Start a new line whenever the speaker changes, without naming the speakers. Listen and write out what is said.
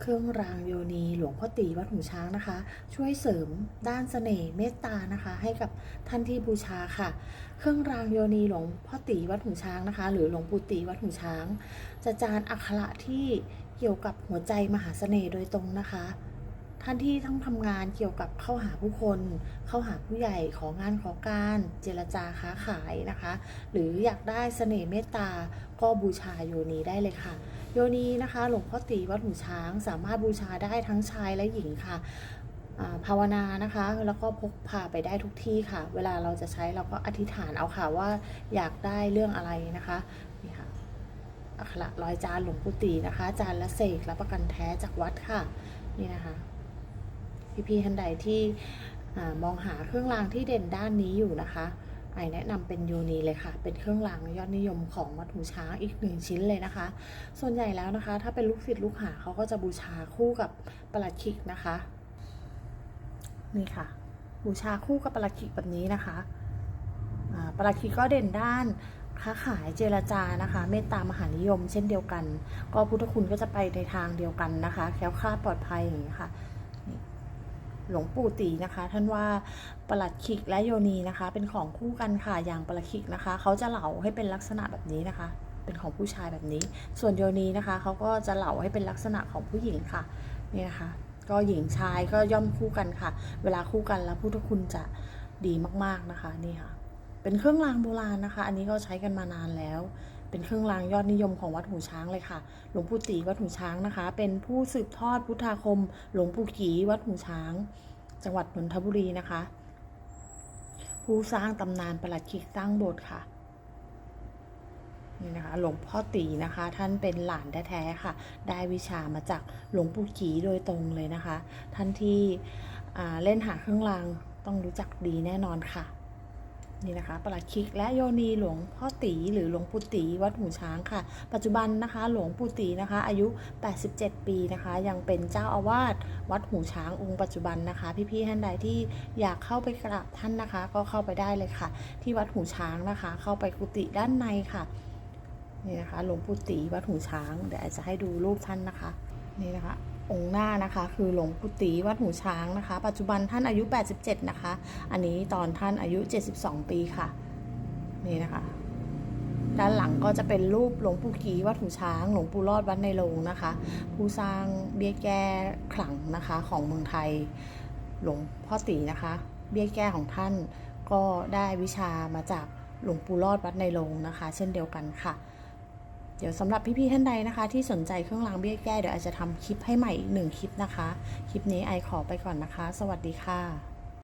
เครื่องรางโยนีหลวงพ่อตีวัดหูช้างนะคะ ช่วยเสริมด้านเสน่ห์เมตตานะคะ ให้กับท่านที่บูชาค่ะ เครื่องรางโยนีหลวงพ่อตีวัดหูช้างนะคะ หรือหลวงปู่ตีวัดหูช้าง จะจานอักขระที่เกี่ยวกับหัวใจมหาเสน่ห์โดยตรงนะคะท่านที่ต้องทำงานเกี่ยวกับเข้าหาผู้คน เข้าหาผู้ใหญ่ของานขอการเจรจาค้าขายนะคะ หรืออยากได้เสน่ห์เมตตาก็บูชาโยนีได้เลยค่ะ โยนีนะคะหลวงพ่อตีวัดหูช้างสามารถบูชาได้ทั้งชายและหญิงค่ะภาวนานะคะ แล้วก็พกพาไปได้ทุกที่ค่ะ เวลาเราจะใช้เราก็อธิษฐานเอาค่ะว่าอยากได้เรื่องอะไรนะคะนี่ค่ะอักขระร้อยจานหลวงปู่ตีนะคะ จานละเสกรับประกันแท้จากวัดค่ะนี่นะคะพี่ๆท่านใดที่อมองหาเครื่องรางที่เด่นด้านนี้อยู่นะคะ ไอแนะนำเป็นโยนีเลยค่ะ เป็นเครื่องรางยอดนิยมของวัดหูช้างอีกหนึ่งชิ้นเลยนะคะ ส่วนใหญ่แล้วนะคะ ถ้าเป็นลูกศิษย์ลูกหาเขาก็จะบูชาคู่กับประหลัดขิกนะคะ นี่ค่ะ บูชาคู่กับประหลัดขิกแบบนี้นะคะประหลัดขิกก็เด่นด้านค้าขายเจรจานะคะ เมตตามหานิยมเช่นเดียวกัน ก็พุทธคุณก็จะไปในทางเดียวกันนะคะ แคล้วคลาดปลอดภัยอย่างนี้ค่ะ หลวงปู่ตีนะคะ ท่านว่าปลัดขิกและโยนีนะคะ เป็นของคู่กันค่ะอย่างปลัดขิกนะคะ เขาจะเหลาให้เป็นลักษณะแบบนี้นะคะ เป็นของผู้ชายแบบนี้ ส่วนโยนีนะคะ เขาก็จะเหลาให้เป็นลักษณะของผู้หญิงค่ะนี่นะคะ ก็หญิงชายก็ย่อมคู่กันค่ะ เวลาคู่กันแล้วพุทธคุณจะดีมากๆนะคะนี่ค่ะเป็นเครื่องรางโบราณนะคะ อันนี้ก็ใช้กันมานานแล้ว เป็นเครื่องรางยอดนิยมของวัดหูช้างเลยค่ะ หลวงปู่ตีวัดหูช้างนะคะ เป็นผู้สืบทอดพุทธาคม หลวงปู่กีวัดหูช้าง จังหวัดนนทบุรีนะคะ ผู้สร้างตำนานประหลัดขิกสร้างโบสถ์ค่ะนี่นะคะหลวงพ่อตีนะคะ ท่านเป็นหลานแท้ๆค่ะ ได้วิชามาจากหลวงปู่กีโดยตรงเลยนะคะ ท่านที่เล่นหาเครื่องรางต้องรู้จักดีแน่นอนค่ะ นี่นะคะประหลัดคิกและโยนีหลวงพ่อตีหรือหลวงปู่ตีวัดหูช้างค่ะ ปัจจุบันนะคะหลวงปู่ตีนะคะ อายุ 87 ปีนะคะ ยังเป็นเจ้าอาวาสวัดหูช้างองค์ปัจจุบันนะคะ พี่ๆท่านใดที่อยากเข้าไปกราบท่านนะคะ ก็เข้าไปได้เลยค่ะ ที่วัดหูช้างนะคะ เข้าไปกุฏิด้านในค่ะนี่นะคะหลวงปู่ตีวัดหูช้างเดี๋ยวอาจจะให้ดูรูปท่านนะคะ นี่นะคะองค์หน้านะคะคือหลวงปู่ตีวัดหูช้างนะคะ ปัจจุบันท่านอายุ 87 นะคะ อันนี้ตอนท่านอายุ 72 ปีค่ะ นี่นะคะ ด้านหลังก็จะเป็นรูปหลวงปู่กีวัดหูช้าง หลวงปู่รอดวัดในโรงนะคะ ผู้สร้างเบี้ยแก้ขลังนะคะของเมืองไทย หลวงพ่อตีนะคะ เบี้ยแก้ของท่านก็ได้วิชามาจากหลวงปู่รอดวัดในโรงนะคะ เช่นเดียวกันค่ะ เดี๋ยวสำหรับพี่ๆท่านใดนะคะ ที่สนใจเครื่องรางเบี้ยแก้เดี๋ยวอาจจะทำคลิปให้ใหม่อีกหนึ่งคลิปนะคะ คลิปนี้ไอขอไปก่อนนะคะ สวัสดีค่ะ